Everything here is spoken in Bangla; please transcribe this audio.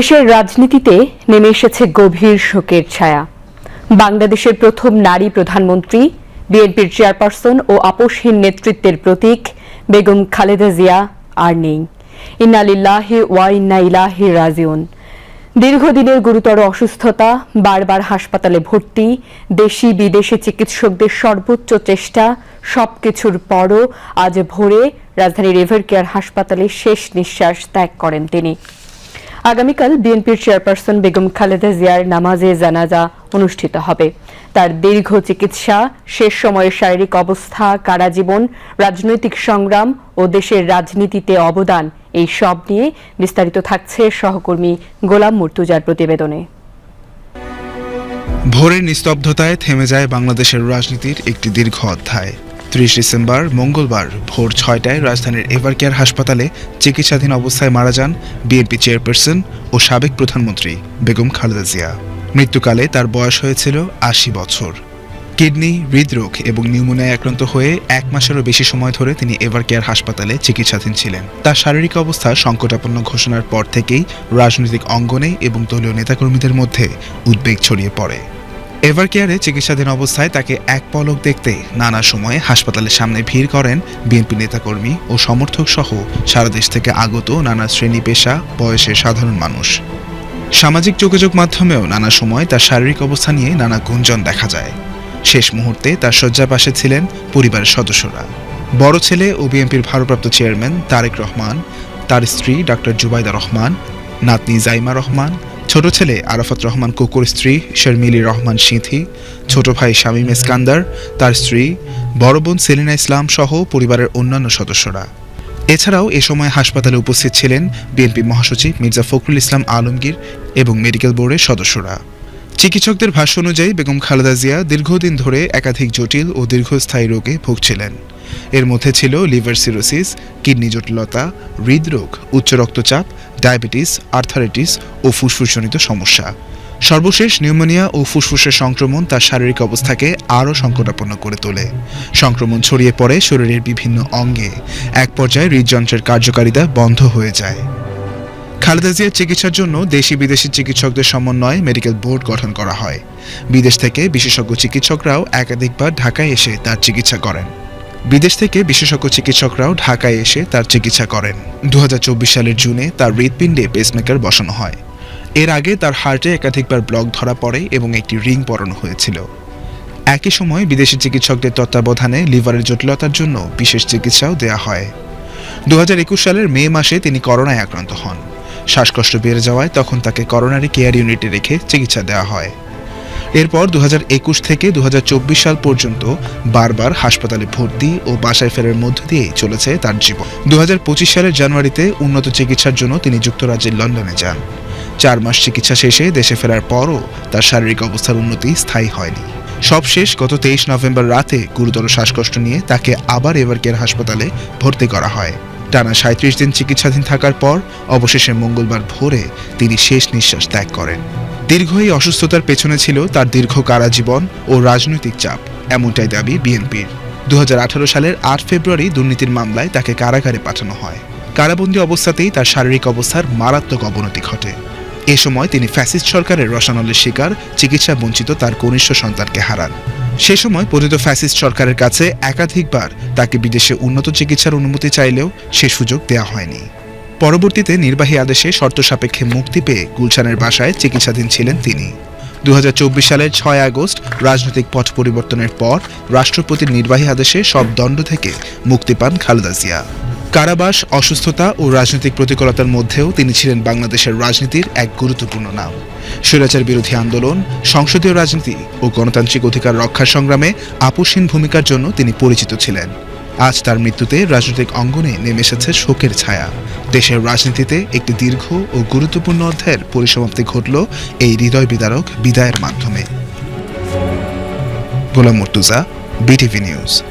দেশের রাজনীতিতে নেমে এসেছে গভীর শোকের ছায়া। বাংলাদেশের প্রথম নারী প্রধানমন্ত্রী, বিএনপির চেয়ারপারসন ও আপোষহীন নেতৃত্বের প্রতীক বেগম খালেদা জিয়া আর নেই। ইন্নালিল্লাহি ওয়া ইন্না ইলাহি রাজিউন। দীর্ঘদিনের গুরুতর অসুস্থতা, বারবার হাসপাতালে ভর্তি, দেশি বিদেশি চিকিৎসকদের সর্বোচ্চ চেষ্টা, সবকিছুর পরও আজ ভোরে রাজধানীর এভার কেয়ার হাসপাতালে শেষ নিঃশ্বাস ত্যাগ করেন তিনি। আগামীকাল বিএনপির চেয়ারপারসন বেগম খালেদা জিয়ার নামাজে জানাজা অনুষ্ঠিত হবে। তার দীর্ঘ চিকিৎসা, শেষ সময়ে শারীরিক অবস্থা, কারাজীবন, রাজনৈতিক সংগ্রাম ও দেশের রাজনীতিতে অবদান, এই সব নিয়ে বিস্তারিত থাকছে সহকর্মী গোলাম মুর্তুজার প্রতিবেদনে। ভোরের নিস্তব্ধতায় থেমে যায় বাংলাদেশের রাজনীতির একটি দীর্ঘ অধ্যায়। ত্রিশ ডিসেম্বর, মঙ্গলবার ভোর ছয়টায় রাজধানীর এভারকেয়ার হাসপাতালে চিকিৎসাধীন অবস্থায় মারা যান বিএনপি চেয়ারপারসন ও সাবেক প্রধানমন্ত্রী বেগম খালেদা জিয়া। মৃত্যুকালে তার বয়স হয়েছিল আশি বছর। কিডনি, হৃদরোগ এবং নিউমোনিয়ায় আক্রান্ত হয়ে এক মাসেরও বেশি সময় ধরে তিনি এভারকেয়ার হাসপাতালে চিকিৎসাধীন ছিলেন। তার শারীরিক অবস্থা সংকটাপন্ন ঘোষণার পর থেকেই রাজনৈতিক অঙ্গনে এবং দলীয় নেতাকর্মীদের মধ্যে উদ্বেগ ছড়িয়ে পড়ে। এভারকেয়ারে চিকিৎসাধীন অবস্থায় তাকে এক পলক দেখতে নানা সময়ে হাসপাতালের সামনে ভিড় করেন বিএনপি নেতাকর্মী ও সমর্থক সহ সারা দেশ থেকে আগত নানা শ্রেণি পেশা, বয়সের সাধারণ মানুষ। সামাজিক যোগাযোগ মাধ্যমেও নানা সময় তার শারীরিক অবস্থা নিয়ে নানা গুঞ্জন দেখা যায়। শেষ মুহূর্তে তার শয্যার পাশে ছিলেন পরিবারের সদস্যরা। বড় ছেলে ও বিএনপির ভারপ্রাপ্ত চেয়ারম্যান তারেক রহমান, তার স্ত্রী ডক্টর জুবাইদা রহমান, নাতনি জাইমা রহমান ছোট ছেলে আরাফাত রহমান কুকুর স্ত্রী শর্মিলি রহমান সিঁথি, ছোট ভাই শামীম ইস্কান্দার, তার স্ত্রী, বড় বোন সেলিনা ইসলাম সহ পরিবারের অন্যান্য সদস্যরা। এছাড়াও এ সময় হাসপাতালে উপস্থিত ছিলেন বিএনপি মহাসচিব মির্জা ফখরুল ইসলাম আলমগীর এবং মেডিকেল বোর্ডের সদস্যরা। চিকিৎসকদের ভাষ্য অনুযায়ী বেগম খালেদা জিয়া দীর্ঘদিন ধরে একাধিক জটিল ও দীর্ঘস্থায়ী রোগে ভুগছিলেন। এর মধ্যে ছিল লিভার সিরোসিস, কিডনি জটিলতা, হৃদরোগ, উচ্চ রক্তচাপ, ডায়াবেটিস, আর্থারাইটিস ও ফুসফুসজনিত সমস্যা। সর্বশেষ নিউমোনিয়া ও ফুসফুসের সংক্রমণ তার শারীরিক অবস্থাকে আরও সংকটাপন্ন করে তোলে। সংক্রমণ ছড়িয়ে পড়ে শরীরের বিভিন্ন অঙ্গে। এক পর্যায়ে হৃদযন্ত্রের কার্যকারিতা বন্ধ হয়ে যায়। খালেদা জিয়ার চিকিৎসার জন্য দেশি বিদেশি চিকিৎসকদের সমন্বয়ে মেডিকেল বোর্ড গঠন করা হয়। বিদেশ থেকে বিশেষজ্ঞ চিকিৎসকরাও একাধিকবার ঢাকায় এসে তার চিকিৎসা করেন। বিদেশ থেকে বিশেষজ্ঞ চিকিৎসকরাও ঢাকায় এসে তার চিকিৎসা করেন। দু হাজার চব্বিশ সালের জুনে তার হৃৎপিণ্ডে পেসমেকার বসানো হয়। এর আগে তার হার্টে একাধিকবার ব্লক ধরা পড়ে এবং একটি রিং পরানো হয়েছিল। একই সময় বিদেশি চিকিৎসকদের তত্ত্বাবধানে লিভারের জটিলতার জন্য বিশেষ চিকিৎসাও দেওয়া হয়। দু হাজার একুশ সালের মে মাসে তিনি করোনায় আক্রান্ত হন। শ্বাসকষ্ট বেড়ে যাওয়ায় তখন তাকে করোনারি কেয়ার ইউনিটে রেখে চিকিৎসা দেওয়া হয়। এরপর দু হাজার একুশ থেকে দু হাজার চব্বিশ সাল পর্যন্ত বারবার হাসপাতালে ভর্তি ও বাসায় ফেরার মধ্য দিয়েই চলেছে তার জীবন। দু হাজার পঁচিশ সালের জানুয়ারিতে উন্নত চিকিৎসার জন্য তিনি যুক্তরাজ্যের লন্ডনে যান। চার মাস চিকিৎসা শেষে দেশে ফেরার পরও তার শারীরিক অবস্থার উন্নতি স্থায়ী হয়নি। সবশেষ গত তেইশ নভেম্বর রাতে গুরুতর শ্বাসকষ্ট নিয়ে তাকে আবার এভারকেয়ার হাসপাতালে ভর্তি করা হয়। টানা সাঁত্রিশ দিন চিকিৎসাধীন থাকার পর অবশেষে মঙ্গলবার ভোরে তিনি শেষ নিঃশ্বাস ত্যাগ করেন। দীর্ঘ এই অসুস্থতার পেছনে ছিল তার দীর্ঘ কারাজীবন ও রাজনৈতিক চাপ, এমনটাই দাবি বিএনপির। দু হাজার আঠারো সালের আট ফেব্রুয়ারি দুর্নীতির মামলায় তাকে কারাগারে পাঠানো হয়। কারাবন্দী অবস্থাতেই তার শারীরিক অবস্থার মারাত্মক অবনতি ঘটে। এ সময় তিনি ফ্যাসিস্ট সরকারের রসানলের শিকার, চিকিৎসা বঞ্চিত তার কনিষ্ঠ সন্তানকে হারান। সে সময় পতিত ফ্যাসিস্ট সরকারের কাছে একাধিকবার তাকে বিদেশে উন্নত চিকিৎসার অনুমতি চাইলেও সে সুযোগ দেয়া হয়নি। পরবর্তীতে নির্বাহী আদেশে শর্ত সাপেক্ষে মুক্তি পেয়ে গুলশানের বাসায় চিকিৎসাধীন ছিলেন তিনি। দু হাজার চব্বিশ সালের ছয় আগস্ট রাজনৈতিক পথ পরিবর্তনের পর রাষ্ট্রপতির নির্বাহী আদেশে সব দণ্ড থেকে মুক্তি পান খালেদা জিয়া। কারাবাস, অসুস্থতা ও রাজনৈতিক প্রতিকূলতার মধ্যেও তিনি ছিলেন বাংলাদেশের রাজনীতির এক গুরুত্বপূর্ণ নাম। স্বৈরাচার বিরোধী আন্দোলন, সংসদীয় রাজনীতি ও গণতান্ত্রিক অধিকার রক্ষার সংগ্রামে আপোষহীন ভূমিকার জন্য তিনি পরিচিত ছিলেন। আজ তার মৃত্যুতে রাজনৈতিক অঙ্গনে নেমে এসেছে শোকের ছায়া। দেশের রাজনীতিতে একটি দীর্ঘ ও গুরুত্বপূর্ণ অধ্যায়ের পরিসমাপ্তি ঘটল এই হৃদয় বিদারক বিদায়ের মাধ্যমে। Golam Murtuza, B T V news.